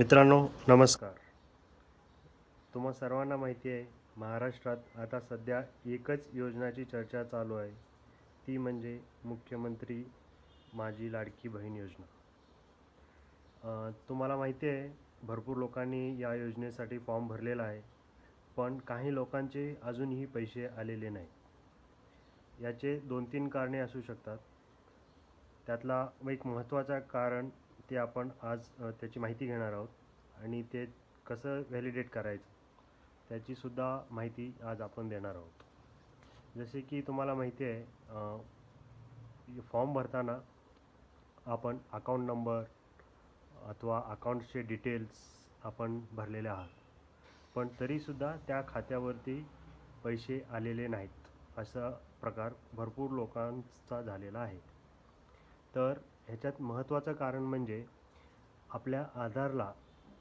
मित्रांनो नमस्कार. तुम्हा सर्वांना माहिती आहे महाराष्ट्रात आता सध्या एकच योजनाची चर्चा चालू आहे. ती म्हणजे मुख्यमंत्री माझी लाडकी बहीण योजना. तुम्हाला माहिती आहे भरपूर लोकांनी या योजनेसाठी फॉर्म भरलेला आहे पण काही लोकांचे अजूनही पैसे आलेले नाही याचे दोन तीन कारणे असू शकतात. त्यातला एक महत्त्वाचा कारण ते आपण आज त्याची माहिती घेणार आहोत आणि ते कसं व्हॅलिडेट करायचं त्याचीसुद्धा माहिती आज आपण देणार आहोत. जसे की तुम्हाला माहिती आहे फॉर्म भरताना आपण अकाउंट नंबर अथवा अकाउंटचे डिटेल्स आपण भरलेले आहात. पण तरीसुद्धा त्या खात्यावरती पैसे आलेले नाहीत असा प्रकार भरपूर लोकांचा झालेला आहे. तर ह्याच्यात महत्त्वाचं कारण म्हणजे आपल्या आधारला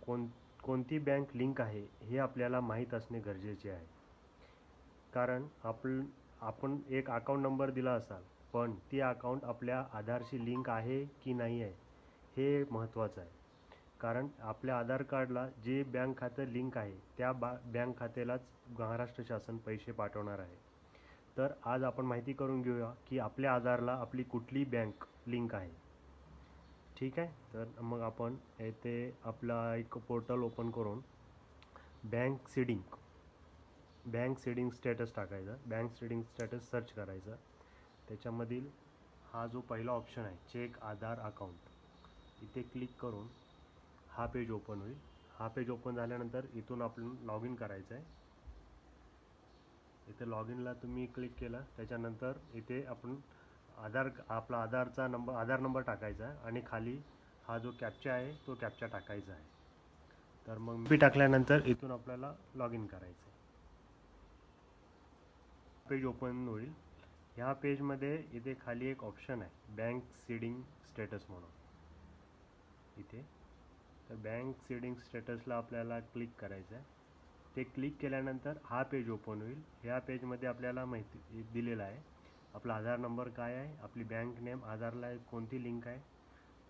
कोण कोणती बँक लिंक आहे हे आपल्याला माहीत असणे गरजेचे आहे. कारण आपण आपण एक अकाउंट नंबर दिला असाल पण ती अकाउंट आपल्या आधारशी लिंक आहे की नाही आहे हे महत्त्वाचं आहे. कारण आपल्या आधार कार्डला जे बँक खातं लिंक आहे त्या बा बँक खात्यालाच महाराष्ट्र शासन पैसे पाठवणार आहे. तर आज आपण माहिती करून घेऊया की आपल्या आधारला आपली कुठली बँक लिंक आहे. ठीक आहे? तर मग आपण येथे आपला एक पोर्टल ओपन करून bank seeding bank seeding status टाकायचा. बँक सीडिंग स्टेटस सर्च करायचा. त्याच्यामधील हा जो पहिला ऑप्शन आहे चेक आधार अकाउंट इथे क्लिक करून हा पेज ओपन होईल. हा पेज ओपन झाल्यानंतर इथून आपण लॉग इन करायचं आहे. इथे लॉग इनला तुम्ही क्लिक केला त्याच्यानंतर इथे आपण आधार आपला आधारचा नंबर आधार नंबर टाकायचा आहे आणि खाली हा जो कॅप्चा आहे तो कॅप्चा टाकायचा आहे. तर मग पी टाकल्यानंतर इथून आपल्याला लॉग इन करायचं आहे. पेज ओपन होईल. ह्या पेजमध्ये इथे खाली एक ऑप्शन आहे बँक सीडिंग स्टेटस म्हणून. इथे. तर बँक सीडिंग स्टेटसला आपल्याला क्लिक करायचं आहे. ते क्लिक केल्यानंतर हा पेज ओपन होईल. ह्या पेजमध्ये आपल्याला माहिती दिलेला आहे. आपला आधार नंबर काय आहे? आपली बँक नेम आधारला कोणती लिंक आहे?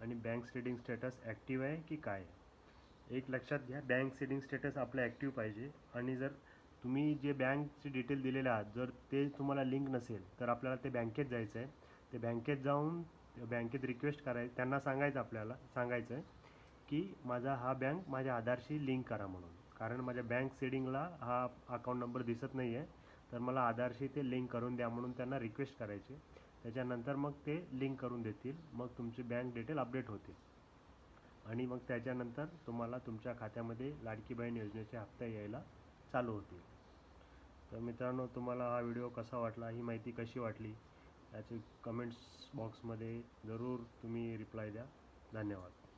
आणि बँक सेटिंग स्टेटस ॲक्टिव्ह आहे की काय? आहे एक लक्षात घ्या बँक सेटिंग स्टेटस आपलं ॲक्टिव्ह पाहिजे. आणि जर तुम्ही जे बँकचे डिटेल दिलेले आहात जर ते तुम्हाला लिंक नसेल तर आपल्याला ते बँकेत जायचं आहे ते बँकेत जाऊन बँकेत रिक्वेस्ट करायचं त्यांना सांगायचं आपल्याला सांगायचं आहे की माझा हा बँक माझ्या आधारशी लिंक करा म्हणून. कारण माझ्या बँक सेडिंगला हा अकाउंट नंबर दिसत नाही आहे तर मला आधारशी ते लिंक करून द्या म्हणून त्यांना रिक्वेस्ट करायची. त्याच्यानंतर मग ते लिंक करून देतील. मग तुमची बँक डिटेल अपडेट होतील आणि मग त्याच्यानंतर तुम्हाला तुमच्या खात्यामध्ये लाडकी बहीण योजनेचे हप्ते यायला चालू होतील. तर मित्रांनो तुम्हाला हा व्हिडिओ कसा वाटला? ही माहिती कशी वाटली? याची कमेंट्स बॉक्समध्ये जरूर तुम्ही रिप्लाय द्या. धन्यवाद.